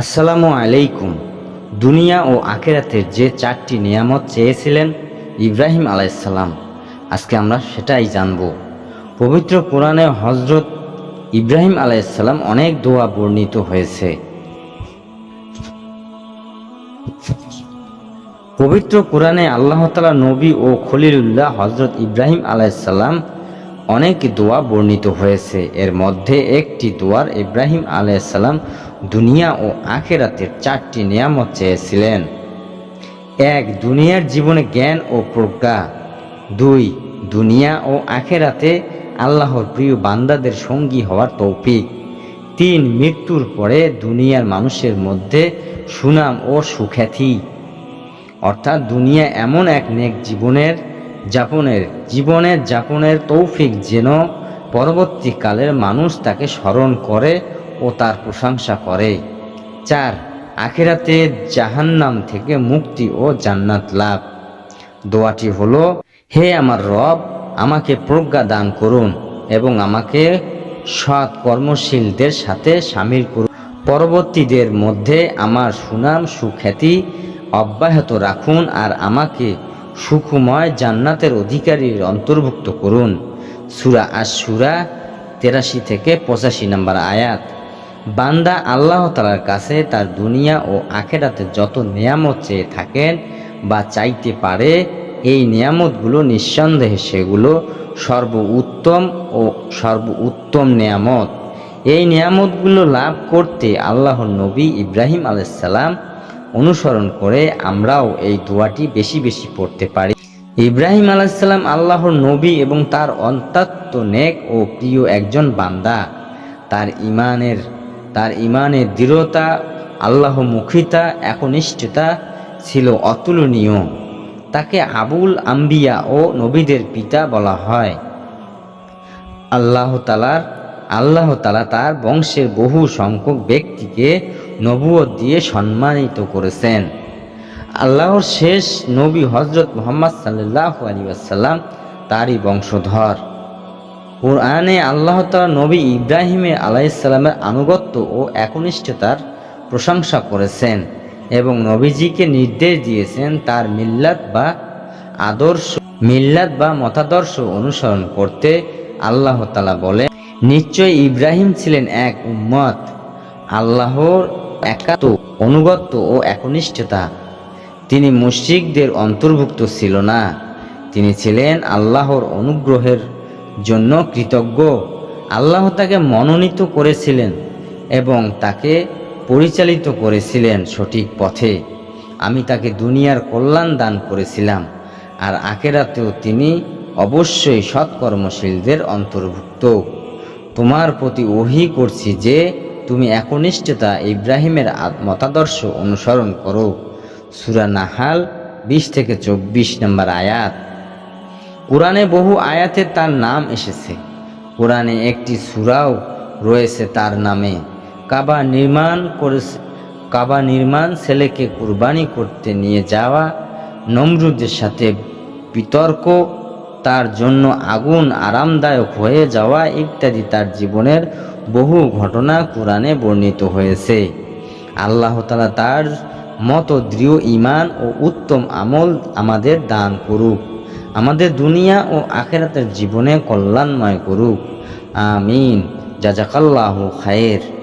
আসসালামু আলাইকুম। দুনিয়া ও আখেরাতের যে চারটি নিয়ামত চেয়েছিলেন ইব্রাহিম আলাইসাল্লাম, আজকে আমরা সেটাই জানব। পবিত্র কোরআনে হজরত ইব্রাহিম আলাইসাল্লাম অনেক দোয়া বর্ণিত হয়েছে। পবিত্র কোরআনে আল্লাহ তালা নবী ও খলিলুল্লাহ হজরত ইব্রাহিম আলাইসাল্লাম অনেক দোয়া বর্ণিত হয়েছে। এর মধ্যে একটি দোয়ার ইব্রাহিম আলাইসাল্লাম দুনিয়া ও আখেরাতের চারটি নিয়ামত চেয়েছিলেন। এক, দুনিয়ার জীবনে জ্ঞান ও প্রজ্ঞা। দুই, দুনিয়া ও আখেরাতে আল্লাহর প্রিয় বান্দাদের সঙ্গী হওয়ার তৌফিক। তিন, মৃত্যুর পরে দুনিয়ার মানুষের মধ্যে সুনাম ও সুখ্যাতি। অর্থাৎ দুনিয়া এমন এক নেক জীবনের যাপনের, জীবনের যাপনের তৌফিক যেন পরবর্তীকালের মানুষ তাকে স্মরণ করে ও তার প্রশংসা করে। চার, আখেরাতে জাহান্নাম থেকে মুক্তি ও জান্নাত লাভ। দোয়াটি হলো, হে আমার রব, আমাকে প্রজ্ঞা দান করুন এবং আমাকে সৎ কর্মশীলদের সাথে সামিল করুন। পরবর্তীদের মধ্যে আমার সুনাম, সুখ্যাতি অব্যাহত রাখুন আর আমাকে সুখময় জান্নাতের অধিকারীর অন্তর্ভুক্ত করুন। সুরা আশুরা তেরাশি থেকে পঁচাশি নম্বর আয়াত। বান্দা আল্লাহ তালার কাছে তার দুনিয়া ও আখেরাতে যত নিয়ামত চেয়ে থাকেন বা চাইতে পারে, এই নিয়ামতগুলো নিঃসন্দেহে সেগুলো সর্ব উত্তম ও সর্ব উত্তম নিয়ামত। এই নিয়ামতগুলো লাভ করতে আল্লাহর নবী ইব্রাহিম আলাইসাল্লাম অনুসরণ করে আমরাও এই দোয়াটি বেশি বেশি পড়তে পারি। ইব্রাহিম আলাইসাল্লাম আল্লাহর নবী এবং তার অন্তাত্ম নেক ও প্রিয় একজন বান্দা। তার ইমানের তার ইমানের দৃঢ়তা আল্লাহমুখিতা একনিষ্ঠতা ছিল অতুলনীয়। তাকে আবুল আম্বিয়া ও নবীদের পিতা বলা হয়। আল্লাহ তালার আল্লাহ তালা তার বংশের বহু সংখ্যক ব্যক্তিকে নবুয়ত দিয়ে সম্মানিত করেছেন। আল্লাহর শেষ নবী হজরত মোহাম্মদ সাল্লাহ আলী আসাল্লাম তারই বংশধর। কোরআনে আল্লাহ তালা নবী ইব্রাহিমে আলাইসাল্লামের আনুগত্য ও একনিষ্ঠতার প্রশংসা করেছেন এবং নবীজিকে নির্দেশ দিয়েছেন তার মিল্লাত বা আদর্শ, মিল্লাত বা মতাদর্শ অনুসরণ করতে আল্লাহ তালা বলে নিশ্চয় ইব্রাহিম ছিলেন এক উম্মত। আল্লাহর একাত অনুগত্য ও একনিষ্ঠতা। তিনি মুশ্রিকদের অন্তর্ভুক্ত ছিল না। তিনি ছিলেন আল্লাহর অনুগ্রহের জন্য কৃতজ্ঞ। আল্লাহ তাকে মনোনীত করেছিলেন এবং তাকে পরিচালিত করেছিলেন সঠিক পথে। আমি তাকে দুনিয়ার কল্যাণ দান করেছিলাম, আর আকেরাতেও তিনি অবশ্যই সৎকর্মশীলদের অন্তর্ভুক্ত। তোমার প্রতি ওহি করছি যে তুমি একনিষ্ঠতা ইব্রাহিমের মতাদর্শ অনুসরণ করো। সুরা নাহাল বিশ থেকে চব্বিশ নম্বর আয়াত। কোরআনে বহু আয়াতে তার নাম এসেছে। কোরআনে একটি সুরাও রয়েছে তার নামে। কাবা নির্মাণ করেছে কাবা নির্মাণ ছেলেকে কুরবানি করতে নিয়ে যাওয়া, নমরুদের সাথে বিতর্ক, তার জন্য আগুন আরামদায়ক হয়ে যাওয়া ইত্যাদি তার জীবনের বহু ঘটনা কোরআনে বর্ণিত হয়েছে। আল্লাহ তালা তার মতো দৃঢ় ইমান ও উত্তম আমল আমাদের দান করুক। আমাদের দুনিয়া ও আখেরাতের জীবনে কল্যাণময় করুক। আমিন। জাজাকাল্লাহ খায়ের।